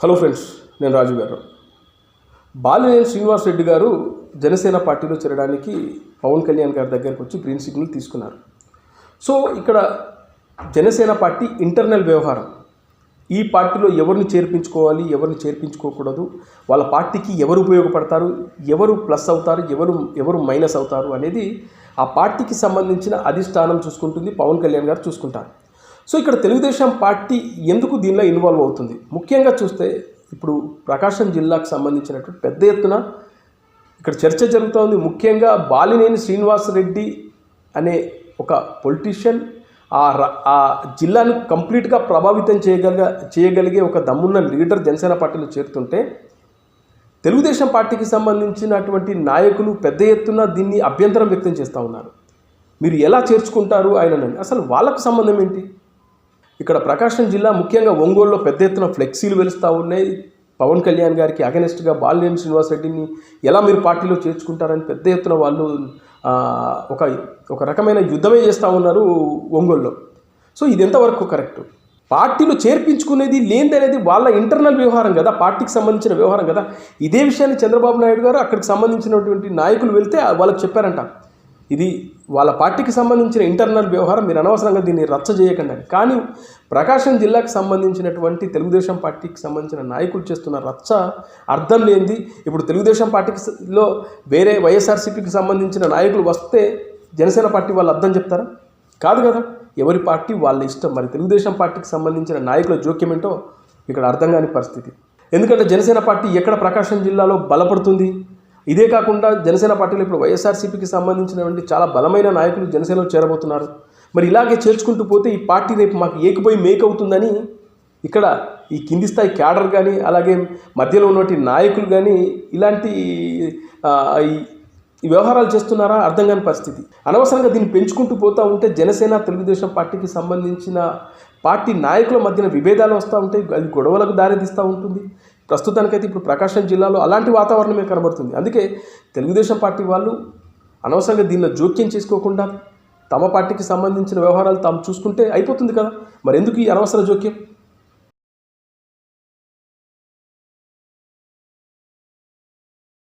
Hello friends నేను రాజు గారు బాలినేని శ్రీనివాస్ రెడ్డి గారు జనసేన పార్టీలో చేరడానికి పవన్ కళ్యాణ్ గారి దగ్గరకు వచ్చి గ్రీన్ సిగ్నల్ తీసుకున్నారు. సో ఇక్కడ జనసేన పార్టీ ఇంటర్నల్ వ్యవహారం. ఈ పార్టీలో ఎవరిని చేర్పించుకోవాలి ఎవరిని చేర్పించుకోకూడదు వాళ్ళ పార్టీకి ఎవరు ఉపయోగపడతారు ఎవరు ప్లస్ అవుతారు ఎవరు ఎవరు మైనస్ అవుతారు అనేది ఆ పార్టీకి సంబంధించిన అధిష్టానం చూసుకుంటుంది పవన్ కళ్యాణ్ గారు చూసుకుంటారు. సో ఇక్కడ తెలుగుదేశం పార్టీ ఎందుకు దీనిలో ఇన్వాల్వ్ అవుతుంది? ముఖ్యంగా చూస్తే ఇప్పుడు ప్రకాశం జిల్లాకు సంబంధించినటువంటి పెద్ద ఎత్తున ఇక్కడ చర్చ జరుగుతోంది. ముఖ్యంగా బాలినేని శ్రీనివాస్ రెడ్డి అనే ఒక పొలిటీషియన్ ఆ ర- ఆ జిల్లాను కంప్లీట్గా ప్రభావితం చేయగలిగ చేయగలిగే ఒక దమ్మున్న లీడర్ జనసేన పార్టీలో చేరుతుంటే తెలుగుదేశం పార్టీకి సంబంధించినటువంటి నాయకులు పెద్ద ఎత్తున దీన్ని అభ్యంతరం వ్యక్తం చేస్తూ ఉన్నారు. మీరు ఎలా చేర్చుకుంటారు ఆయనని? అసలు వాళ్ళకు సంబంధం ఏంటి? ఇక్కడ ప్రకాశం జిల్లా ముఖ్యంగా ఒంగోలులో పెద్ద ఎత్తున ఫ్లెక్సీలు వెలుస్తూ ఉన్నాయి. పవన్ కళ్యాణ్ గారికి అగనెస్ట్గా బాలినేని శ్రీనివాసరెడ్డిని ఎలా మీరు పార్టీలో చేర్చుకుంటారని పెద్ద ఎత్తున వాళ్ళు ఒక ఒక రకమైన యుద్ధమే చేస్తూ ఉన్నారు ఒంగోలులో. సో ఇది ఎంతవరకు కరెక్ట్? పార్టీలో చేర్పించుకునేది లేనిది అనేది వాళ్ళ ఇంటర్నల్ వ్యవహారం కదా పార్టీకి సంబంధించిన వ్యవహారం కదా. ఇదే విషయాన్ని చంద్రబాబు నాయుడు గారు అక్కడికి సంబంధించినటువంటి నాయకులు వెళ్తే వాళ్ళకి చెప్పారంట. ఇది వాళ్ళ పార్టీకి సంబంధించిన ఇంటర్నల్ వ్యవహారం మీరు అనవసరంగా దీన్ని రచ్చ చేయకండి కానీ ప్రకాశం జిల్లాకు సంబంధించినటువంటి తెలుగుదేశం పార్టీకి సంబంధించిన నాయకులు చేస్తున్న రచ్చ అర్థం లేనిది. ఇప్పుడు తెలుగుదేశం పార్టీకి లో వేరే వైఎస్ఆర్సీపీకి సంబంధించిన నాయకులు వస్తే జనసేన పార్టీ వాళ్ళు అర్థం చెప్తారా? కాదు కదా. ఎవరి పార్టీ వాళ్ళ ఇష్టం? మరి తెలుగుదేశం పార్టీకి సంబంధించిన నాయకుల జోక్యం ఏంటో ఇక్కడ అర్థం కాని పరిస్థితి. ఎందుకంటే జనసేన పార్టీ ఎక్కడ ప్రకాశం జిల్లాలో బలపడుతుంది? ఇదే కాకుండా జనసేన పార్టీలో ఇప్పుడు వైఎస్ఆర్సీపీకి సంబంధించినటువంటి చాలా బలమైన నాయకులు జనసేనలో చేరబోతున్నారు. మరి ఇలాగే చేర్చుకుంటూ పోతే ఈ పార్టీ రేపు మాకు ఏకపోయి మేక్ అవుతుందని ఇక్కడ ఈ కింది స్థాయి క్యాడర్ కానీ అలాగే మధ్యలో ఉన్నటువంటి నాయకులు కానీ ఇలాంటి ఈ వ్యవహారాలు చేస్తున్నారా? అర్థం కాని పరిస్థితి. అనవసరంగా దీన్ని పెంచుకుంటూ పోతూ ఉంటే జనసేన తెలుగుదేశం పార్టీకి సంబంధించిన పార్టీ నాయకుల మధ్యన విభేదాలు వస్తూ ఉంటాయి. అది గొడవలకు దారితీస్తూ ఉంటుంది. ప్రస్తుతానికైతే ఇప్పుడు ప్రకాశం జిల్లాలో అలాంటి వాతావరణమే కనబడుతుంది. అందుకే తెలుగుదేశం పార్టీ వాళ్ళు అనవసరంగా దీనిలో జోక్యం చేసుకోకుండా తమ పార్టీకి సంబంధించిన వ్యవహారాలు తాము చూసుకుంటే అయిపోతుంది కదా. మరి ఎందుకు ఈ అనవసర జోక్యం?